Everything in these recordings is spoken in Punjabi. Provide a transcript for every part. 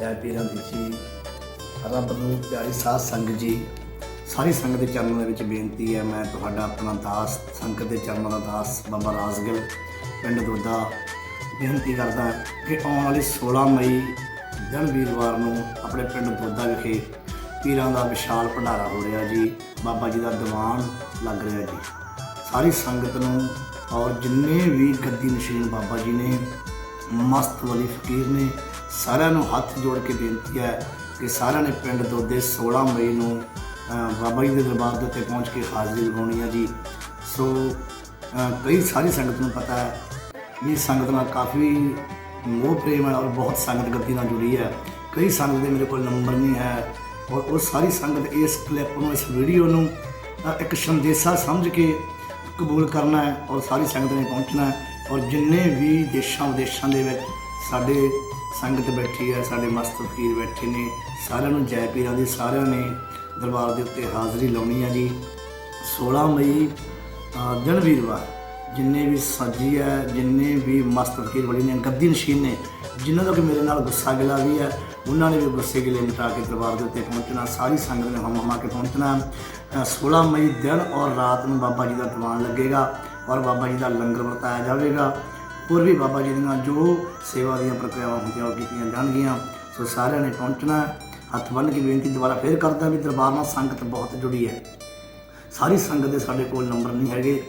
ਜੈ ਪੀਰਾਂ ਦੀ ਜੀ। ਰੱਬ ਨੂੰ ਪਿਆਰੀ ਸਾਧ ਸੰਗਤ ਜੀ, ਸਾਰੀ ਸੰਗਤ ਦੇ ਚਰਨਾਂ ਦੇ ਵਿੱਚ ਬੇਨਤੀ ਹੈ, ਮੈਂ ਤੁਹਾਡਾ ਆਪਣਾ ਦਾਸ, ਸੰਗਤ ਦੇ ਚਰਨਾਂ ਦਾ ਦਾਸ ਬਾਬਾ ਰਾਜਗਿਲ, ਪਿੰਡ ਦੋਦਾ ਬੇਨਤੀ ਕਰਦਾ ਕਿ ਆਉਣ ਵਾਲੀ 16 ਮਈ ਦਿਨ ਵੀਰਵਾਰ ਨੂੰ ਆਪਣੇ ਪਿੰਡ ਦੋਦਾ ਵਿਖੇ ਪੀਰਾਂ ਦਾ ਵਿਸ਼ਾਲ ਭੰਡਾਰਾ ਹੋ ਰਿਹਾ ਜੀ। ਬਾਬਾ ਜੀ ਦਾ ਦੀਵਾਨ ਲੱਗ ਰਿਹਾ ਜੀ। ਸਾਰੀ ਸੰਗਤ ਨੂੰ ਔਰ ਜਿੰਨੇ ਵੀ ਗੱਦੀ ਨਸ਼ੀਨ ਬਾਬਾ ਜੀ ਨੇ, ਮਸਤ ਵਾਲੀ ਫਕੀਰ ਨੇ ਸਾਰਿਆਂ ਨੂੰ ਹੱਥ ਜੋੜ ਕੇ ਬੇਨਤੀ ਹੈ ਕਿ ਸਾਰਿਆਂ ਨੇ ਪਿੰਡ ਦੋਦੇ 16 ਮਈ ਨੂੰ ਬਾਬਾ ਜੀ ਦੇ ਦਰਬਾਰ ਦੇ ਉੱਤੇ ਪਹੁੰਚ ਕੇ ਹਾਜ਼ਰੀ ਲਗਾਉਣੀ ਹੈ ਜੀ। ਸੋ ਕਈ ਸਾਰੀ ਸੰਗਤ ਨੂੰ ਪਤਾ ਹੈ ਵੀ ਸੰਗਤ ਨਾਲ ਕਾਫੀ ਮੋਹ, ਪ੍ਰੇਮ ਹੈ ਔਰ ਬਹੁਤ ਸੰਗਤ ਗੱਦੀ ਨਾਲ ਜੁੜੀ ਹੈ। ਕਈ ਸੰਗਤ ਦੇ ਮੇਰੇ ਕੋਲ ਨੰਬਰ ਨਹੀਂ ਹੈ ਔਰ ਉਹ ਸਾਰੀ ਸੰਗਤ ਇਸ ਕਲਿੱਪ ਨੂੰ, ਇਸ ਵੀਡੀਓ ਨੂੰ ਇੱਕ ਸੰਦੇਸ਼ਾ ਸਮਝ ਕੇ ਕਬੂਲ ਕਰਨਾ ਹੈ ਔਰ ਸਾਰੀ ਸੰਗਤ ਨੇ ਪਹੁੰਚਣਾ ਹੈ। ਔਰ ਜਿੰਨੇ ਵੀ ਦੇਸ਼ਾਂ ਵਿਦੇਸ਼ਾਂ ਦੇ ਵਿੱਚ ਸਾਡੇ ਸੰਗਤ ਬੈਠੀ ਹੈ ਸਾਡੇ ਮਸਤ ਫਕੀਰ ਬੈਠੇ ਨੇ ਸਾਰਿਆਂ ਨੂੰ ਜੈ ਪੀਰਾਂ ਦੀ ਸਾਰਿਆਂ ਨੇ ਦਰਬਾਰ ਦੇ ਉੱਤੇ ਹਾਜ਼ਰੀ ਲਾਉਣੀ ਹੈ ਜੀ। 16 ਮਈ ਦਿਨ ਵੀਰਵਾਰ ਜਿੰਨੇ ਵੀ ਸਾਜੀ ਹੈ ਜਿੰਨੇ ਵੀ ਮਸਤ ਫਕੀਰ ਬੜੇ ਨੇ ਗੱਦੀ ਨਸ਼ੀਨ ਨੇ ਜਿਨ੍ਹਾਂ ਦਾ ਕਿ ਮੇਰੇ ਨਾਲ ਗੁੱਸਾ ਗਿਲਾ ਵੀ ਹੈ ਉਹਨਾਂ ਨੇ ਵੀ ਗੁੱਸੇ ਗਿਲੇ ਮਿਟਾ ਕੇ ਦਰਬਾਰ ਦੇ ਉੱਤੇ ਪਹੁੰਚਣਾ ਸਾਰੀ ਸੰਗਤ ਨੇ ਹਮ ਹਮਾ ਕੇ ਪਹੁੰਚਣਾ। ਅ, 16 ਮਈ ਦਿਨ ਔਰ ਰਾਤ ਨੂੰ ਬਾਬਾ ਜੀ ਦਾ ਦੀਵਾਨ ਲੱਗੇਗਾ ਔਰ ਬਾਬਾ ਜੀ ਦਾ ਲੰਗਰ ਵਰਤਾਇਆ ਜਾਵੇਗਾ। ਹੋਰ ਵੀ ਬਾਬਾ ਜੀ ਦੀਆਂ ਜੋ ਸੇਵਾ ਦੀਆਂ ਪ੍ਰਕਿਰਿਆਵਾਂ ਹੁੰਦੀਆਂ, ਉਹ ਕੀਤੀਆਂ ਜਾਣਗੀਆਂ, ਸੋ ਸਾਰਿਆਂ ਨੇ ਪਹੁੰਚਣਾ ਹੱਥ ਬੰਨ੍ਹ ਕੇ ਬੇਨਤੀ ਦੁਬਾਰਾ ਫੇਰ ਕਰਦਾ ਵੀ ਦਰਬਾਰ ਨਾਲ ਸੰਗਤ ਬਹੁਤ ਜੁੜੀ ਹੈ। ਸਾਰੀ ਸੰਗਤ ਦੇ ਸਾਡੇ ਕੋਲ ਨੰਬਰ ਨਹੀਂ ਹੈਗੇ।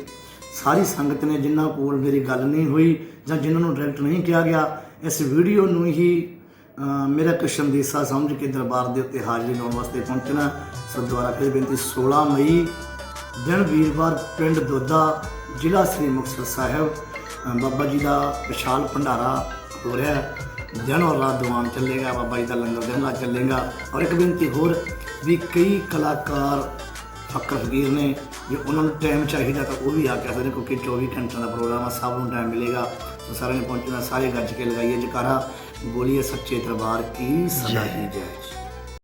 ਸਾਰੀ ਸੰਗਤ ਨੇ ਜਿਨ੍ਹਾਂ ਕੋਲ ਮੇਰੀ ਗੱਲ ਨਹੀਂ ਹੋਈ ਜਾਂ ਜਿਨ੍ਹਾਂ ਨੂੰ ਡਾਇਰੈਕਟ ਨਹੀਂ ਕਿਹਾ ਗਿਆ, ਇਸ ਵੀਡੀਓ ਨੂੰ ਹੀ ਮੇਰਾ ਇੱਕ ਸੰਦੇਸ਼ਾ ਸਮਝ ਕੇ ਦਰਬਾਰ ਦੇ ਉੱਤੇ ਹਾਜ਼ਰੀ ਲਾਉਣ ਵਾਸਤੇ ਪਹੁੰਚਣਾ ਸੋ ਦੁਬਾਰਾ ਫਿਰ ਬੇਨਤੀ 16 ਮਈ, ਦਿਨ ਵੀਰਵਾਰ, ਪਿੰਡ ਦੋਦਾ, ਜ਼ਿਲ੍ਹਾ ਸ੍ਰੀ ਮੁਕਤਸਰ ਸਾਹਿਬ। ਬਾਬਾ ਜੀ ਦਾ ਵਿਸ਼ਾਲ ਭੰਡਾਰਾ ਹੋ ਰਿਹਾ ਹੈ। ਦਿਨ ਔਰ ਰਾਤ ਦੀਵਾਨ ਚੱਲੇਗਾ ਬਾਬਾ ਜੀ ਦਾ ਲੰਗਰ ਦਿਨ ਰਾਤ ਚੱਲੇਗਾ। ਔਰ ਇੱਕ ਬੇਨਤੀ ਹੋਰ ਵੀ ਕਈ ਕਲਾਕਾਰ ਫਕਰ ਫਕੀਰ ਨੇ ਜੇ ਉਹਨਾਂ ਨੂੰ ਟਾਈਮ ਚਾਹੀਦਾ ਤਾਂ ਉਹ ਵੀ ਆ ਕੇ ਸਕਦੇ ਕਿਉਂਕਿ 24 ਘੰਟਿਆਂ ਦਾ ਪ੍ਰੋਗਰਾਮ ਆ ਸਭ ਨੂੰ ਟਾਈਮ ਮਿਲੇਗਾ। ਤਾਂ ਸਾਰਿਆਂ ਨੇ ਪਹੁੰਚਣਾ ਸਾਰੇ ਗੱਜ ਕੇ ਲਗਾਈਏ ਜਕਾਰਾ। ਬੋਲੀਏ ਸੱਚੇ ਦਰਬਾਰ ਕੀ ਸਦਾ ਹੀ ਜੈ